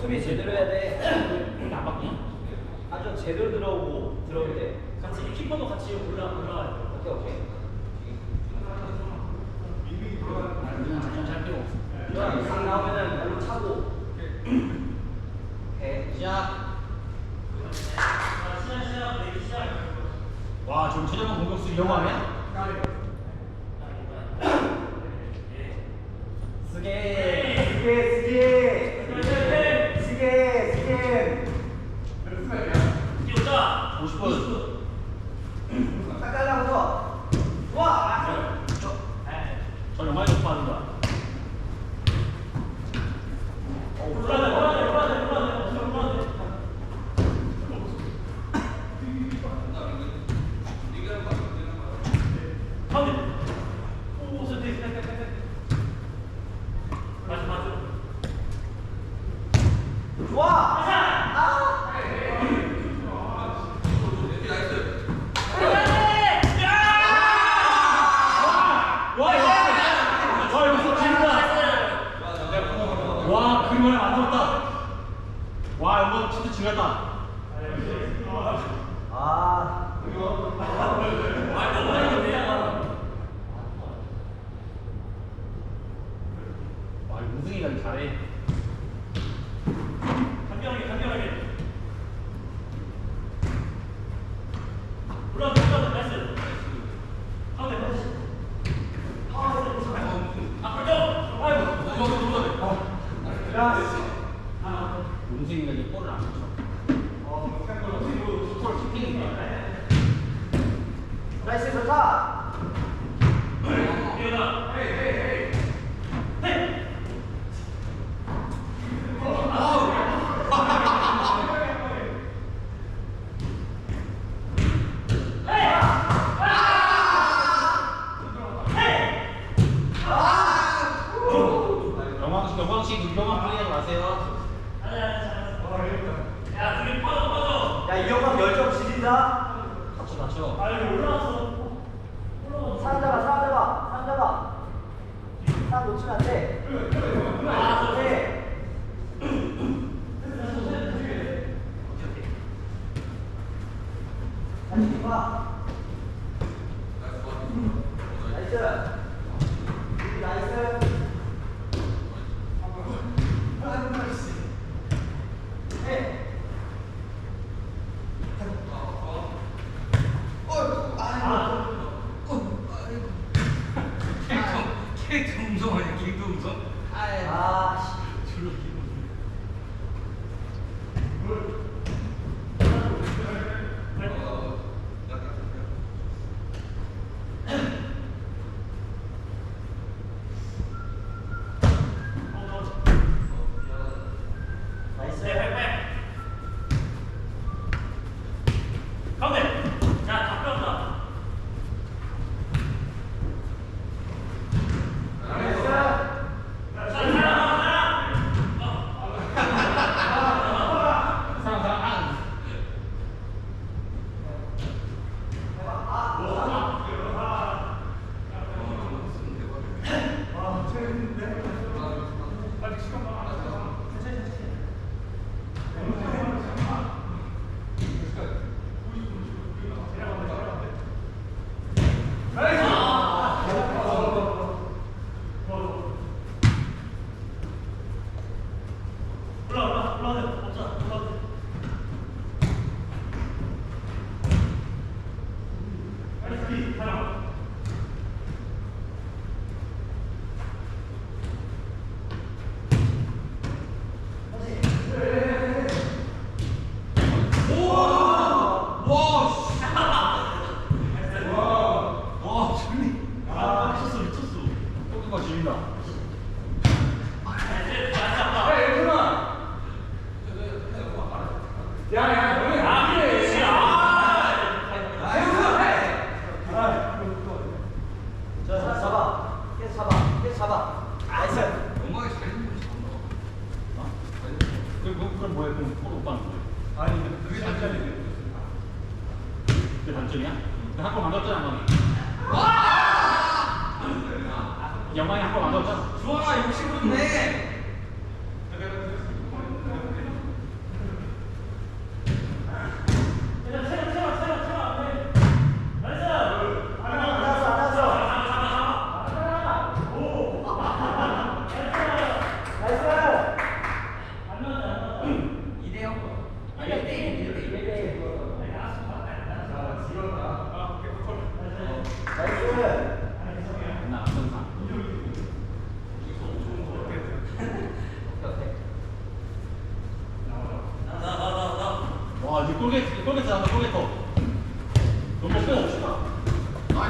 수비 제대로 해야 돼. 안 바뀌냐? 아주 제대로 들어오고 들어올 때. 같이 키퍼도 같이 올라 올라와야 돼. 오케이 오케이. 우리는 작전 잘 필요 없어. 이거 상 나오면은 발로 차고. 오케이. 시작. 와, 지금 최정원 공격수 영어 아니야? 쓰게 쓰게 쓰게 쓰게. 50분. 딱 잘라서. 와. 저 영화에 못 빠진다. 좋아. 아. 와, 이거 와, 여기서 기른다. 와, 그림 하나 만들었다. 와, 이거 진짜 지렸다. 아. 와, 우승이가 잘해. 간결하게, 간결하게. 올라가, 올라가, 나이스. 가운데, 가운데. 용승이가 이제 볼을 안 쳐. 볼 키핑인가? 나이스 좋다. 영광식, 유경환 플레이하지 마세요. 야 이영광 열정 지린다. 같이 맞춰. 사람 잡아 사람 잡아 사람 잡아. 사람 놓치면 안 돼. 아 네. 다시 봐. 나이스. 한골 만들었잖아, 영광이. 영광이 한골 만들었잖아. 좋아 욕심 좋네 이제 골게트, 골게트 잡아, 골게트. 너무 빼. 나이스. 아, 나이스. 준비 나이스. 와, 영광 진짜. 준비 잡아. 스코 많이 먹어. 다리 흔들어. 나이스. 저는 바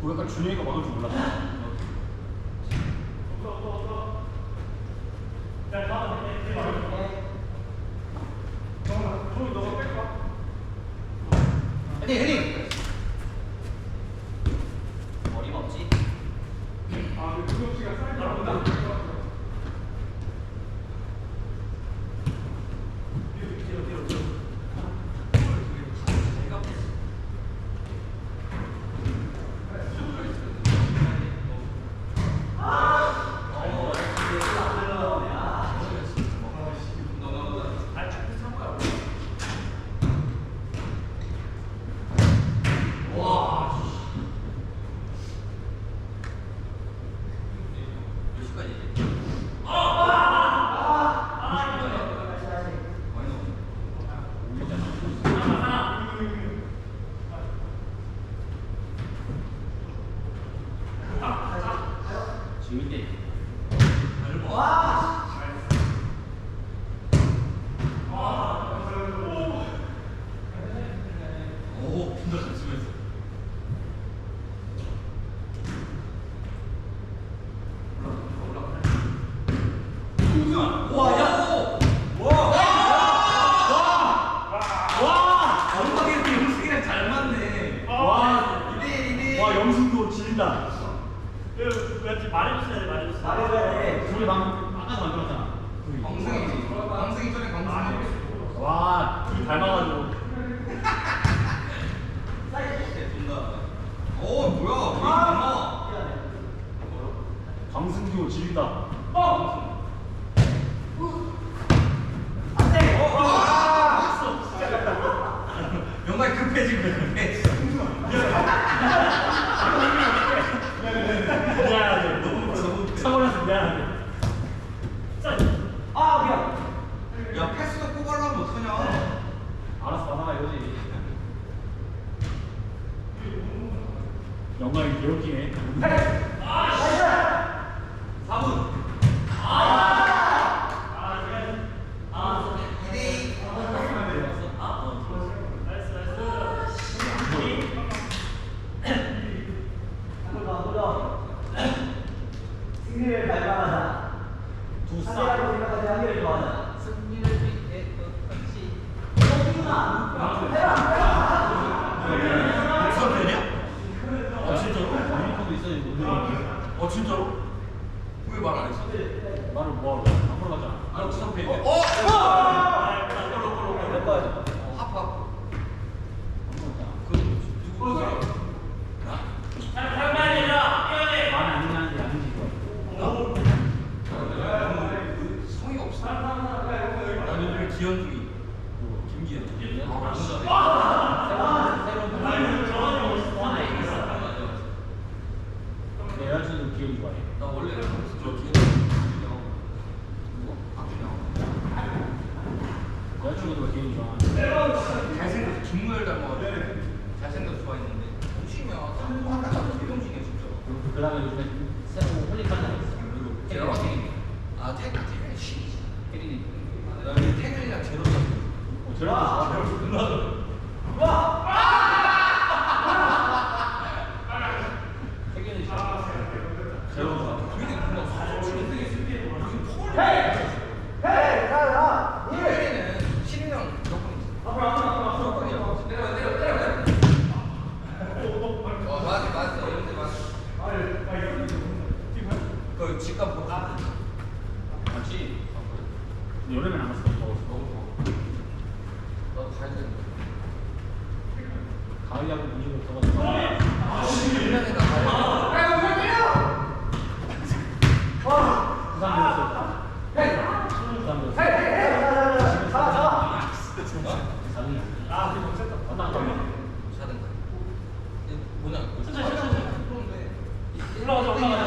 그거 약간 준영이가 막을 줄 몰랐어. 헤딩 헤딩. 어림없지. 몇시까지? 재밌대. 오, 빈도 잘 쓰면서. 와, 야! 와! 정박이 영승이랑 잘 맞네. 와! 이대 이대. 와, 영승도 지린다. 왜 말해줬어야 돼 말해줬어 말해줘야 돼. 둘이 방, 아까도 만들었잖아. 둘이. 광승이. 광승이 전에 광승이. 와, 둘이 닮아가지고. 오, 뭐야? 왜 이러나? 강승규 지린다. 영광이 급해지고 급해. 미안하네. 차고나서 미안하네. 아 미안. 야, 패스도 꼭 하려면 어떡하냐? 알아서 받아가 이거지. 영광이 개웃기네. 나이스. 4분. 이대 한번 더, 한번 더. 승리를 발견하자. 두 쌍. 상대라고 생각하지 한계를 좋아하자. 승리를 위해 똑같이. 선배냐? 아 진짜로? 유니폼도 있어야 되는데. 어 진짜로? 왜 말 안 했어? 말을 뭐하러? 앞으로 가자. 아, 구성 페이지. 어? 어? 몇 번? 하프 하프. 그 그 누구 사람? 말이 안 나는데 양지 좋아. 그 성의가 없어. 나는 요즘에 기현중이. 김기현. 아, 진짜. 내 여자친구 기억이 좋아해. 나 원래 저 기현중이하고 누구? 박준영. 기억이 좋아. 잘생겨서 김무열 닮아가지고 잘생겨서 좋아했는데 동심이야. 아까 개동심이야 진짜. 그 다음에 요즘에 새로 홀리카드. 그리고 제가 아 태그 태그 시. 혜린이. 그다음에 태그랑 제로 어, 저런 거 좋아. 혜린이 좋아. 제로 좋아. 되게 뭔가 소소치는데 무슨 폴. 헤이, 자, 자, 일. 태그는 신이랑 무조건 무조건이야. 내려 내려 내려 내려. 어 맞아 맞아 이런데 맞아. 그 집값 보고 가. 맞지? 근데 여름에 안 갔어. 더웠어. 나도 가야 되는데. 가을 야구 분위기 없어가지고. 1년에다 가야 부산 배웠어. 부산 배웠어. 헤이, 헤이, 헤이. 자, 자, 자, 자, 자. 부산이. 아, 근데 못했다. 왔다 갔다. 사든가. 이게 뭐냐? 천천히, 천천히. 그런데 올라가자 올라가자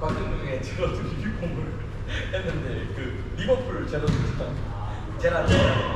과정 중에 제가 리뷰공을 했는데 그 리버풀 제로드 제라드